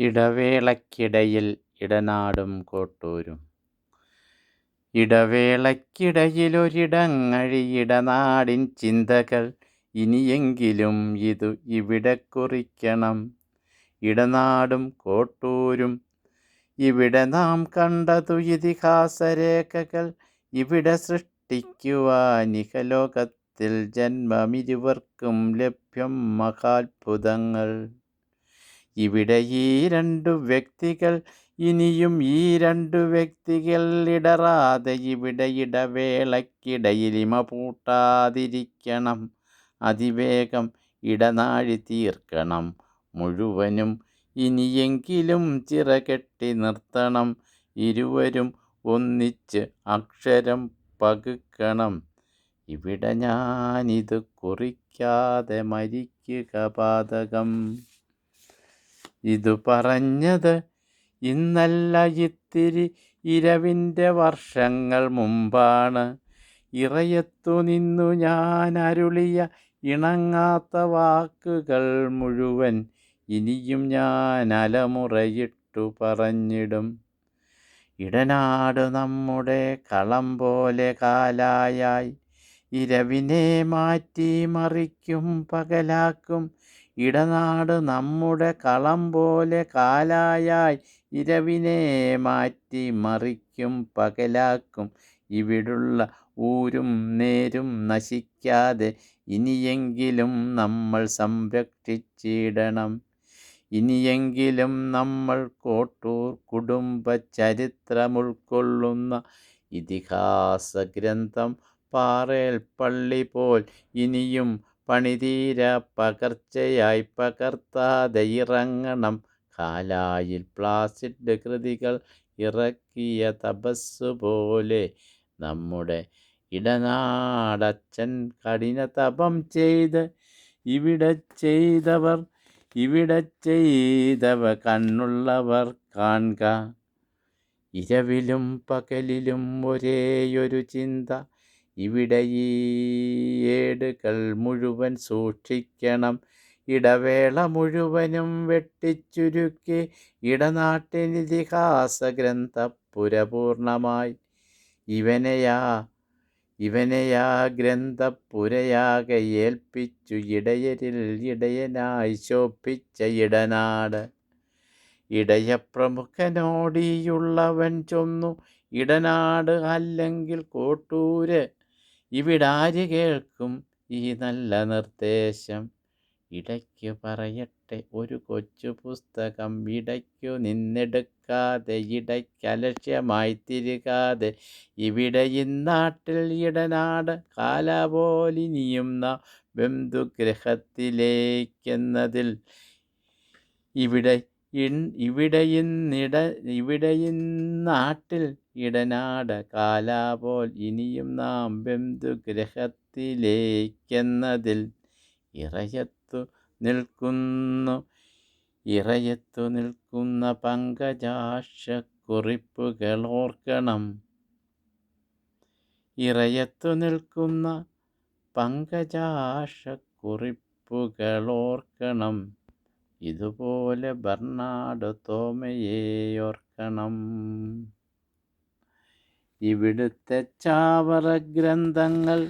ഇടവേളക്കിടയിൽ ഇടനാടും കോട്ടൂരും. ഇടവേളക്കിടയിലൊരിടങ്ങഴി ഇടനാടിൻ ചിന്തകൾ ഇനിയെങ്കിലും ഇതു ഇവിടെ കുറിക്കണം. ഇടനാടും കോട്ടൂരും ഇവിടെ നാം കണ്ടതു ഇതിഹാസരേഖകൾ ഇവിടെ സൃഷ്ടിക്കുവാൻ ഇഹലോകത്തിൽ ജന്മമിരുവർക്കും ലഭ്യം മഹാത്ഭുതങ്ങൾ. ഇവിടെ ഈ രണ്ടു വ്യക്തികൾ ഇനിയും ഈ രണ്ടു വ്യക്തികൾ ഇടറാതെ ഇവിടെ ഇടവേളക്കിടയിലിമ പൂട്ടാതിരിക്കണം. അതിവേഗം ഇടനാഴി തീർക്കണം. മുഴുവനും ഇനിയെങ്കിലും ചിറകെട്ടി നിർത്തണം. ഇരുവരും ഒന്നിച്ച് അക്ഷരം പകുക്കണം. ഇവിടെ ഞാനിത് കുറിക്കാതെ മരിക്കുക പാതകം. ഇതു പറഞ്ഞത് ഇന്നല്ല ഇത്തിരി ഇരവിന്റെ വർഷങ്ങൾ മുമ്പാണ്. ഇറയത്തു നിന്നു ഞാൻ അരുളിയ ഇണങ്ങാത്ത വാക്കുകൾ മുഴുവൻ ഇനിയും ഞാൻ അലമുറയിട്ടു പറഞ്ഞിടും. ഇടനാട് നമ്മുടെ കളം പോലെ കാലായായി. ഇരവിനെ മാറ്റി മറിക്കും പകലാക്കും ഇടനാട് നമ്മുടെ കളം പോലെ കാലായായി ഇരവിനെ മാറ്റി മറിക്കും പകലാക്കും. ഇവിടുള്ള ഊരും നേരും നശിക്കാതെ ഇനിയെങ്കിലും നമ്മൾ സംരക്ഷിച്ചിടണം. ഇനിയെങ്കിലും നമ്മൾ കോട്ടൂർ കുടുംബ ചരിത്രമുൾക്കൊള്ളുന്ന ഇതിഹാസ ഗ്രന്ഥം പാറേൽ പള്ളി പോൽ ഇനിയും പണിതീര പകർച്ചയായി പകർത്താതെ ഇറങ്ങണം കാലായിൽ പ്ലാസിഡ് കൃതികൾ ഇറക്കിയ തപസ് പോലെ നമ്മുടെ ഇടനാടച്ചൻ കഠിന തപം ചെയ്ത് ഇവിടെ ചെയ്തവർ ഇവിടെ ചെയ്തവ കണ്ണുള്ളവർ കാണുക. ഇരവിലും പകലിലും ഒരേയൊരു ചിന്ത ഇവിടെ ഈ ഏടുകൾ മുഴുവൻ സൂക്ഷിക്കണം. ഇടവേള മുഴുവനും വെട്ടിച്ചുരുക്കി. ഇടനാട്ടിനിതിഹാസ ഗ്രന്ഥപുരപൂർണമായി ഇവനെയാ ഇവനെയാ ഗ്രന്ഥപുരയാകെ ഏൽപ്പിച്ചു. ഇടയരിൽ ഇടയനായി ശോഭിച്ച ഇടനാട്. ഇടയപ്രമുഖനോടിയുള്ളവൻ ചൊന്നു. ഇടനാട് അല്ലെങ്കിൽ കോട്ടൂര് ഇവിടാര് കേൾക്കും ഈ നല്ല നിർദ്ദേശം? ഇടയ്ക്കു പറയട്ടെ ഒരു കൊച്ചു പുസ്തകം ഇടയ്ക്കു നിന്നെടുക്കാതെ ഇടയ്ക്കലക്ഷ്യമായി തിരുകാതെ. ഇവിടെ ഇന്നാട്ടിൽ ഇടനാട് കാലപോലിനിയും നാം ബന്ധുഗ്രഹത്തിലേക്കെന്നതിൽ. ഇവിടെ ഇവിടെ ഇന്നിട ഇവിടെ ഇന്നാട്ടിൽ ഇടനാട് കാലാപോൽ ഇനിയും നാം ബന്ധുഗ്രഹത്തിലേക്കെന്നതിൽ ഇറയത്തു നിൽക്കുന്നു. ഇറയത്തു നിൽക്കുന്ന പങ്കജാക്ഷ കുറിപ്പുകൾ ഓർക്കണം. ഇറയത്തു നിൽക്കുന്ന പങ്കജാക്ഷ കുറിപ്പുകൾ ഓർക്കണം. ഇതുപോലെ ബർണാട് തോമയെ ഓർക്കണം. ഇവിടുത്തെ ചാവറ ഗ്രന്ഥങ്ങൾ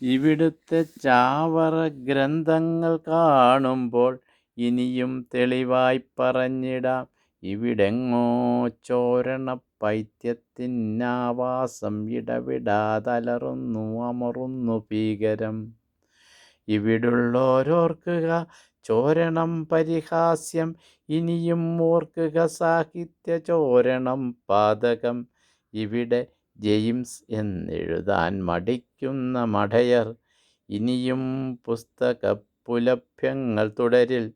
ഇവിടുത്തെ ചാവറ ഗ്രന്ഥങ്ങൾ കാണുമ്പോൾ ഇനിയും തെളിവായി പറഞ്ഞിടാം. ഇവിടെങ്ങോ ചോരണ പൈത്യത്തിനാവാസം ഇടവിടാതലറുന്നു അമറുന്നു ഭീകരം. ഇവിടുള്ളോരോർക്കുക ചോരണം പരിഹാസ്യം ഇനിയും ഓർക്കുക സാഹിത്യ ചോരണം പാതകം. ഇവിടെ ജെയിംസ് എന്നെഴുതാൻ മടിക്കുന്ന മഠയർ. ഇനിയും പുസ്തക പുലഭ്യങ്ങൾ തുടരിൽ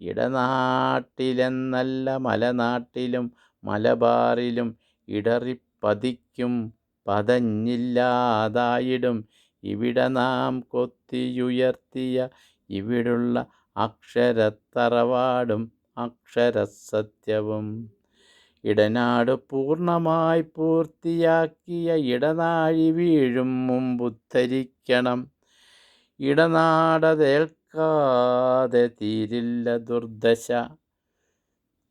ഇടനാട്ടിലെന്നല്ല മലനാട്ടിലും മലബാറിലും ഇടറിപ്പതിക്കും പതഞ്ഞില്ലാതായിടും. ഇവിടെ നാം കൊത്തിയുയർത്തിയ ഇവിടുള്ള അക്ഷരത്തറവാടും അക്ഷരസത്യവും. ഇടനാട് പൂർണമായി പൂർത്തിയാക്കിയ ഇടനാഴി വീഴും മുമ്പുദ്ധരിക്കണം ഇടനാടതേൽക്കാതെ തീരില്ല ദുർദശ.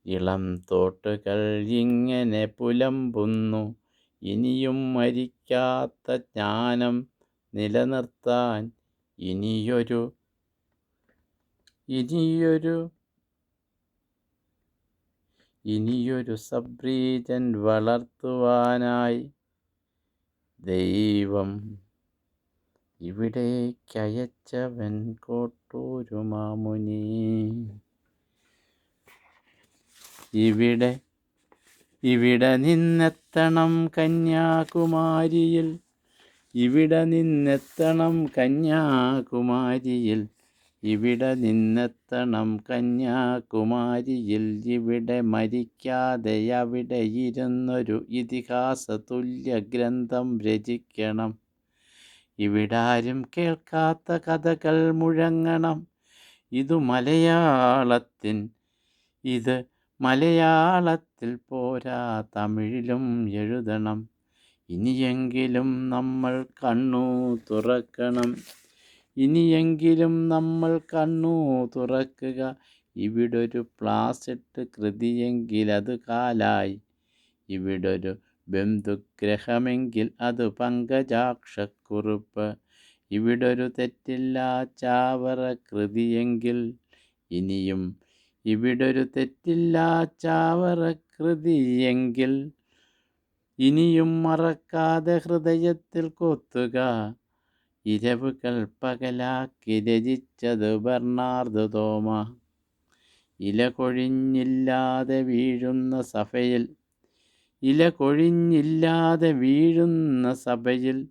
ഇളം തോട്ടുകൾ ഇങ്ങനെ പുലമ്പുന്നു. ഇനിയും മരിക്കാത്ത ജ്ഞാനം നിലനിർത്താൻ ഇനിയൊരു ഇനിയൊരു ഇനിയൊരു സബ്രീജൻ വളർത്തുവാനായി. ദൈവം ഇവിടേക്കയച്ചവൻ കോട്ടൂരു മാമുനി. ഇവിടെ ഇവിടെ നിന്നെത്തണം കന്യാകുമാരിയിൽ. ഇവിടെ നിന്നെത്തണം കന്യാകുമാരിയിൽ. ഇവിടെ നിന്നെത്തണം കന്യാകുമാരിയിൽ ഇവിടെ മരിക്കാതെ അവിടെ ഇരുന്നൊരു ഇതിഹാസ തുല്യ ഗ്രന്ഥം രചിക്കണം. ഇവിടാരും കേൾക്കാത്ത കഥകൾ മുഴങ്ങണം. ഇതു മലയാളത്തിൻ ഇത് മലയാളത്തിൽ പോരാ തമിഴിലും എഴുതണം. ഇനിയെങ്കിലും നമ്മൾ കണ്ണു തുറക്കണം. ഇനിയെങ്കിലും നമ്മൾ കണ്ണു തുറക്കുക. ഇവിടൊരു പ്ലാസിട്ട് കൃതിയെങ്കിൽ അത് കാലായി. ഇവിടൊരു ബന്ധുഗ്രഹമെങ്കിൽ അത് പങ്കജാക്ഷക്കുറിപ്പ്. ഇവിടൊരു തെറ്റില്ലാ ചാവറ കൃതിയെങ്കിൽ ഇനിയും. ഇവിടൊരു തെറ്റില്ലാ ചാവറ കൃതിയെങ്കിൽ ഇനിയും മറക്കാതെ ഹൃദയത്തിൽ കൊത്തുക. ഇരവുകൾ പകലാക്കി രചിച്ചത് ബർണാർദ് തോമ. ഇല കൊഴിഞ്ഞില്ലാതെ വീഴുന്ന സഭയിൽ ഇല കൊഴിഞ്ഞില്ലാതെ വീഴുന്ന സഭയിൽ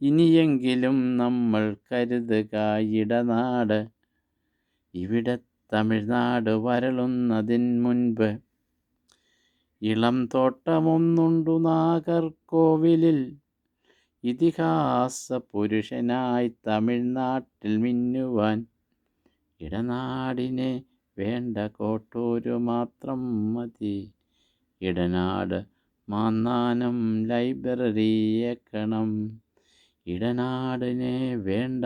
ഇനിയെങ്കിലും നമ്മൾ കരുതുക ഇടനാട്. ഇവിടെ തമിഴ്നാട് വരളുന്നതിൻ മുൻപ് ഇളം തോട്ടമൊന്നുണ്ടു നാഗർകോവിലിൽ. ഇതിഹാസ പുരുഷനായി തമിഴ്നാട്ടിൽ മിന്നുവാൻ. ഇടനാടിനെ വേണ്ട കോട്ടൂരു മാത്രം മതി. ഇടനാട് മാന്നാനം ലൈബ്രറിയേക്കണം. ഇടനാടിനെ വേണ്ട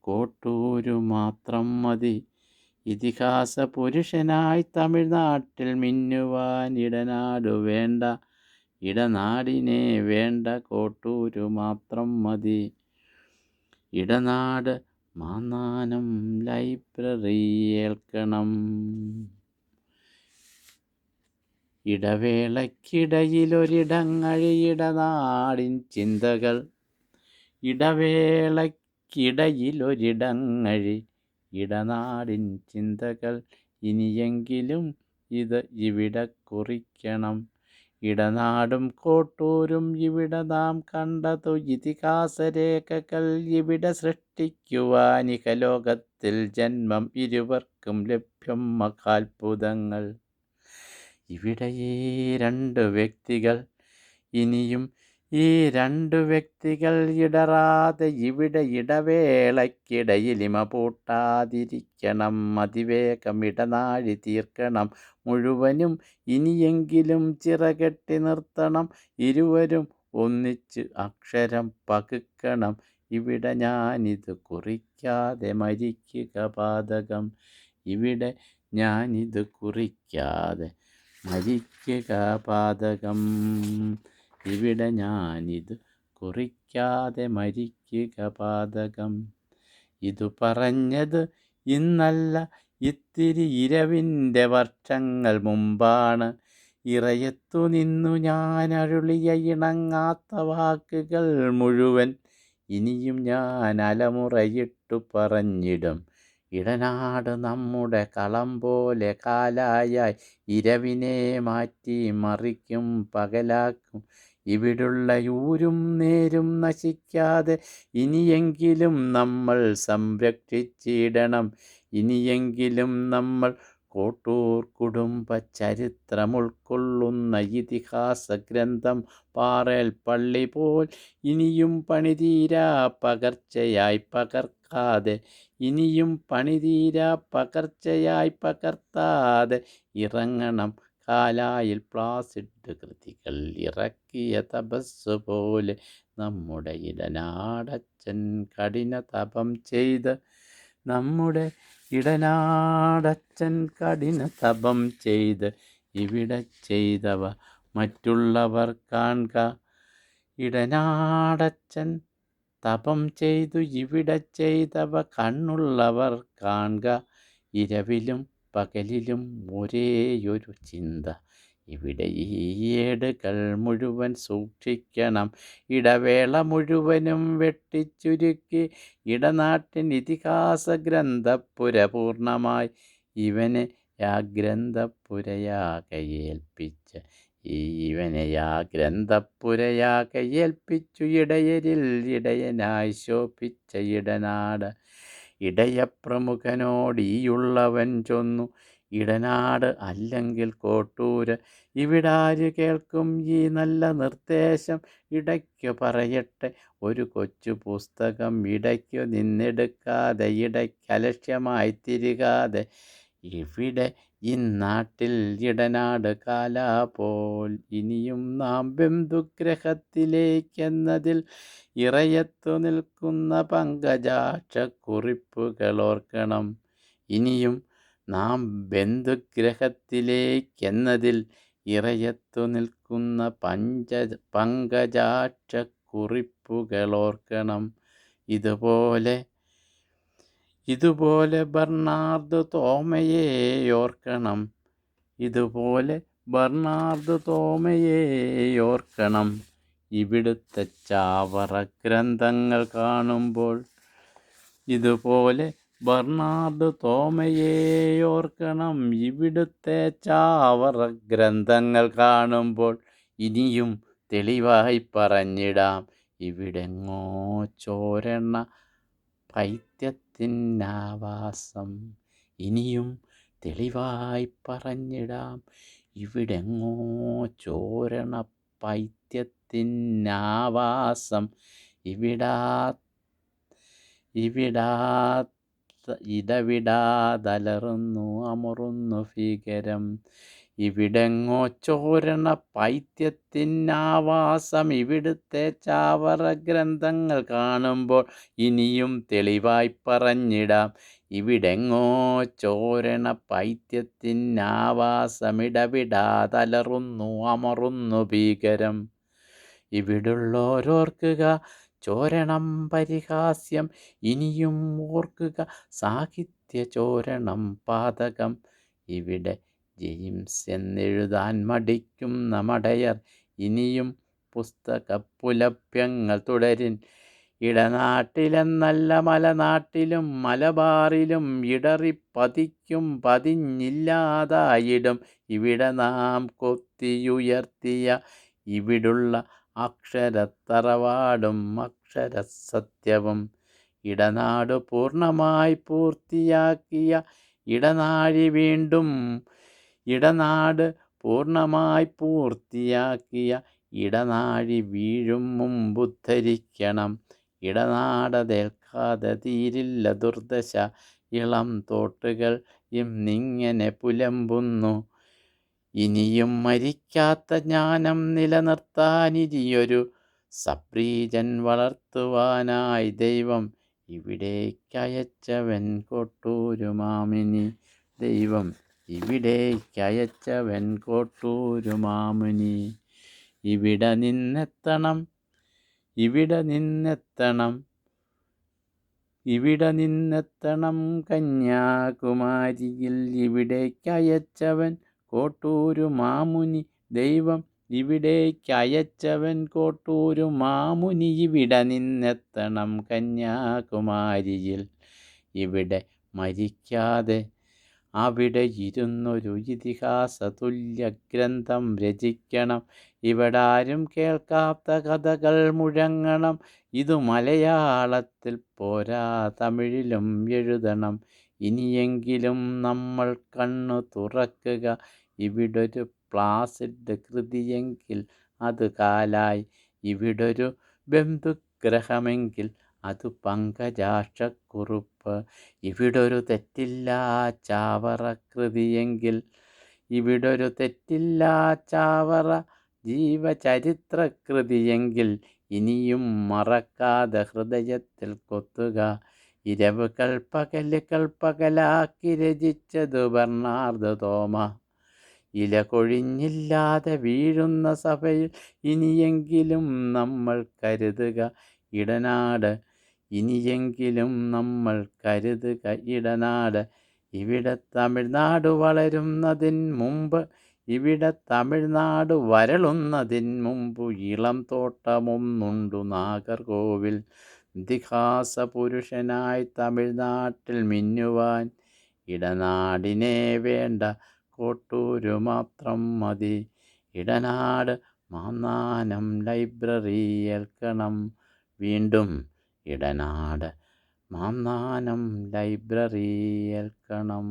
കോട്ടൂരു മാത്രം മതി. ഇതിഹാസ പുരുഷനായി തമിഴ്നാട്ടിൽ മിന്നുവാൻ ഇടനാട് വേണ്ട ഇടനാടിനെ വേണ്ട കോട്ടൂരു മാത്രം മതി. ഇടനാട് മാന്നാനം ലൈബ്രറി ഏൽക്കണം. ഇടവേളക്കിടയിലൊരിടങ്ങഴിയിടനാടിൻ ചിന്തകൾ. ഇടവേളക്കിടയിലൊരിടങ്ങഴി ഇടനാടിൻ ചിന്തകൾ. ഇനിയെങ്കിലും ഇത് ഇവിടെ കുറിക്കണം. ഇടനാടും കോട്ടൂരും ഇവിടെ നാം കണ്ടതു. ഇതിഹാസരേഖകൾ ഇവിടെ സൃഷ്ടിക്കുവാൻ ഇഹലോകത്തിൽ ജന്മം ഇരുവർക്കും ലഭ്യം. മഹാത്ഭുതങ്ങൾ. ഇവിടെ ഈ രണ്ട് വ്യക്തികൾ. ഇനിയും ഈ രണ്ടു വ്യക്തികൾ ഇടറാതെ ഇവിടെ ഇടവേളയ്ക്കിടയിലിമ പൂട്ടാതിരിക്കണം അതിവേഗം ഇടനാഴി തീർക്കണം. മുഴുവനും ഇനിയെങ്കിലും ചിറകെട്ടി നിർത്തണം. ഇരുവരും ഒന്നിച്ച് അക്ഷരം പകുക്കണം. ഇവിടെ ഞാനിത് കുറിക്കാതെ മരിക്കുക പാതകം. ഇവിടെ ഞാനിത് കുറിക്കാതെ മരിക്കുക പാതകം. ഇവിടെ ഞാനിത് കുറിക്കാതെ മരിക്കുക പാതകം. ഇതു പറഞ്ഞത് ഇന്നല്ല ഇത്തിരി ഇരവിന്റെ വർഷങ്ങൾ മുമ്പാണ്. ഇറയത്തു നിന്നു ഞാൻ അരുളിയ ഇണങ്ങാത്ത വാക്കുകൾ മുഴുവൻ ഇനിയും ഞാൻ അലമുറയിട്ടു പറഞ്ഞിടും. ഇടനാട് നമ്മുടെ കളം പോലെ കാലായായി ഇരവിനെ മാറ്റി മറിക്കും പകലാക്കും. ഇവിടുള്ള ഊരും നേരും നശിക്കാതെ ഇനിയെങ്കിലും നമ്മൾ സംരക്ഷിച്ചിടണം. ഇനിയെങ്കിലും നമ്മൾ കോട്ടൂർ കുടുംബ ചരിത്രം ഉൾക്കൊള്ളുന്ന ഇതിഹാസ ഗ്രന്ഥം പാറേൽ പള്ളി പോൽ ഇനിയും പണിതീരാ പകർച്ചയായി പകർക്കാതെ. ഇനിയും പണിതീരാ പകർച്ചയായി പകർത്താതെ ഇറങ്ങണം കാലായിൽ പ്ലാസിഡ് കൃതികൾ ഇറക്കിയ തപസ് പോലെ നമ്മുടെ ഇടനാടച്ചൻ കഠിന തപം ചെയ്ത് നമ്മുടെ ഇടനാടച്ചൻ കഠിന തപം ചെയ്ത് ഇവിടെ ചെയ്തവ മറ്റുള്ളവർ കാൺക ഇടനാടച്ചൻ തപം ചെയ്തു ഇവിടെ ചെയ്തവ കണ്ണുള്ളവർ കാൺക ഇരവിലും പകലിലും ഒരേയൊരു ചിന്ത. ഇവിടെ ഈ ഏടുകൾ മുഴുവൻ സൂക്ഷിക്കണം. ഇടവേള മുഴുവനും വെട്ടിച്ചുരുക്കി. ഇടനാട്ടിൻ ഇതിഹാസ ഗ്രന്ഥപ്പുര പൂർണമായി ഇവനെ ആ ഗ്രന്ഥപ്പുരയാകെ ഈവനെ ആ ഗ്രന്ഥപ്പുരയാകയേൽപ്പിച്ചു ഇടയരിൽ ഇടയനായി ശോഭിച്ച ഇടനാട്. ഇടയപ്രമുഖനോട് ഈയുള്ളവൻ ചൊന്നു ഇടനാട് അല്ലെങ്കിൽ കോട്ടൂര്? ഇവിടാര് കേൾക്കും ഈ നല്ല നിർദ്ദേശം? ഇടയ്ക്കു പറയട്ടെ ഒരു കൊച്ചു പുസ്തകം ഇടയ്ക്കു നിന്നെടുക്കാതെ ഇടയ്ക്കലക്ഷ്യമായി തിരികാതെ ഇവിടെ ഇന്നാട്ടിൽ ഇടനാട് കാല പോൽ ഇനിയും നാം ബന്ധുഗ്രഹത്തിലേക്കെന്നതിൽ ഇറയത്തു നിൽക്കുന്ന പങ്കജാക്ഷ കുറിപ്പുകൾ ഓർക്കണം ഇനിയും നാം ബന്ധുഗ്രഹത്തിലേക്കെന്നതിൽ ഇറയത്തു നിൽക്കുന്ന പഞ്ച പങ്കജാക്ഷ കുറിപ്പുകൾ ഓർക്കണം ഇതുപോലെ ഇതുപോലെ ബർണാർഡ് തോമയെ ഓർക്കണം. ഇതുപോലെ ബർണാർഡ് തോമയെ ഓർക്കണം. ഇവിടുത്തെ ചാവറ ഗ്രന്ഥങ്ങൾ കാണുമ്പോൾ ഇതുപോലെ ബർണാർഡ് തോമയെ ഓർക്കണം. ഇവിടുത്തെ ചാവറ ഗ്രന്ഥങ്ങൾ കാണുമ്പോൾ ഇനിയും തെളിവായി പറഞ്ഞിടാം. ഇവിടെങ്ങോ ചോരണ പൈത്യത്തിനാവാസം. ഇനിയും തെളിവായി പറഞ്ഞിടാം. ഇവിടെങ്ങോ ചോരണ പൈത്യത്തിനാവാസം. ഇവിടാ ഇവിടാ ഇടവിടാതലറുന്നു അമറുന്നു ഭീകരം. ഇവിടെങ്ങോ ചോരണ പൈത്യത്തിനാവാസം ഇവിടുത്തെ ചാവറ ഗ്രന്ഥങ്ങൾ കാണുമ്പോൾ ഇനിയും തെളിവായി പറഞ്ഞിടാം. ഇവിടെങ്ങോ ചോരണ പൈത്യത്തിനാവാസമിടവിടാതലറുന്നു അമറുന്നു ഭീകരം. ഇവിടുള്ളോരോർക്കുക ചോരണം പരിഹാസ്യം ഇനിയും ഓർക്കുക സാഹിത്യ ചോരണം പാതകം. ഇവിടെ ജെയിംസ് എന്നെഴുതാൻ മടിക്കും നമടയർ. ഇനിയും പുസ്തക പുലപ്യങ്ങൾ തുടരിൻ. ഇടനാട്ടിലെന്നല്ല മലനാട്ടിലും മലബാറിലും ഇടറി പതിക്കും പതിഞ്ഞില്ലാതായിടും. ഇവിടെ നാം കൊത്തിയുയർത്തിയ ഇവിടുള്ള അക്ഷരത്തറവാടും അക്ഷരസത്യവും. ഇടനാട് പൂർണമായി പൂർത്തിയാക്കിയ ഇടനാഴി വീണ്ടും ഇടനാട് പൂർണമായി പൂർത്തിയാക്കിയ ഇടനാഴി വീഴും മുമ്പുദ്ധരിക്കണം ഇടനാടതേൽക്കാതെ തീരില്ല ദുർദശ. ഇളം തോട്ടുകൾ ഇന്നിങ്ങനെ പുലമ്പുന്നു. ഇനിയും മരിക്കാത്ത ജ്ഞാനം നിലനിർത്താനിരിയൊരു സപ്രീജൻ വളർത്തുവാനായി ദൈവം ഇവിടേക്കയച്ചവൻ കൊട്ടൂരുമാമിനി. ദൈവം ഇവിടേക്കയച്ചവൻ കൊട്ടൂരുമാമുനി ഇവിടെ നിന്നെത്തണം ഇവിടെ നിന്നെത്തണം ഇവിടെ നിന്നെത്തണം കന്യാകുമാരിയിൽ. ഇവിടേക്കയച്ചവൻ കോട്ടൂരു മാമുനി. ദൈവം ഇവിടേക്കയച്ചവൻ കോട്ടൂരു മാമുനി. ഇവിടെ നിന്നെത്തണം കന്യാകുമാരിയിൽ. ഇവിടെ മരിക്കാതെ അവിടെ ഇരുന്നൊരു ഇതിഹാസ തുല്യ ഗ്രന്ഥം രചിക്കണം. ഇവിടാരും കേൾക്കാത്ത കഥകൾ മുഴങ്ങണം. ഇത് മലയാളത്തിൽ പോരാ തമിഴിലും എഴുതണം. ഇനിയെങ്കിലും നമ്മൾ കണ്ണു തുറക്കുക. ഇവിടൊരു പ്ലാസിഡ് കൃതിയെങ്കിൽ അത് കാലായി. ഇവിടൊരു ബന്ധുഗ്രഹമെങ്കിൽ അത് പങ്കജാക്ഷക്കുറുപ്പ്. ഇവിടൊരു തെറ്റില്ല ചാവറ കൃതിയെങ്കിൽ ഇവിടൊരു തെറ്റില്ല ചാവറ ജീവചരിത്രകൃതിയെങ്കിൽ ഇനിയും മറക്കാതെ ഹൃദയത്തിൽ കൊത്തുക. ഇരവുകൾ പകലുകൾ പകലാക്കി രചിച്ചതു ബർണാർദ് തോമ. ഇല കൊഴിഞ്ഞില്ലാതെ വീഴുന്ന സഭയിൽ ഇനിയെങ്കിലും നമ്മൾ കരുതുക. ഇടനാട് ഇനിയെങ്കിലും നമ്മൾ കരുതുക ഇടനാട്. ഇവിടെ തമിഴ്നാട് വളരുന്നതിന് മുമ്പ് ഇവിടെ തമിഴ്നാട് വരളുന്നതിന് മുമ്പ് ഇളം തോട്ടമൊന്നുണ്ടു നാഗർകോവിൽ. ഇതിഹാസ പുരുഷനായി തമിഴ്നാട്ടിൽ മിന്നുവാൻ ഇടനാടിനെ വേണ്ട കോട്ടൂരു മാത്രം മതി. ഇടനാട് മാന്നാനം ലൈബ്രറി ഏൽക്കണം വീണ്ടും ഇടനാട് മാന്നാനം ലൈബ്രറി ഏൽക്കണം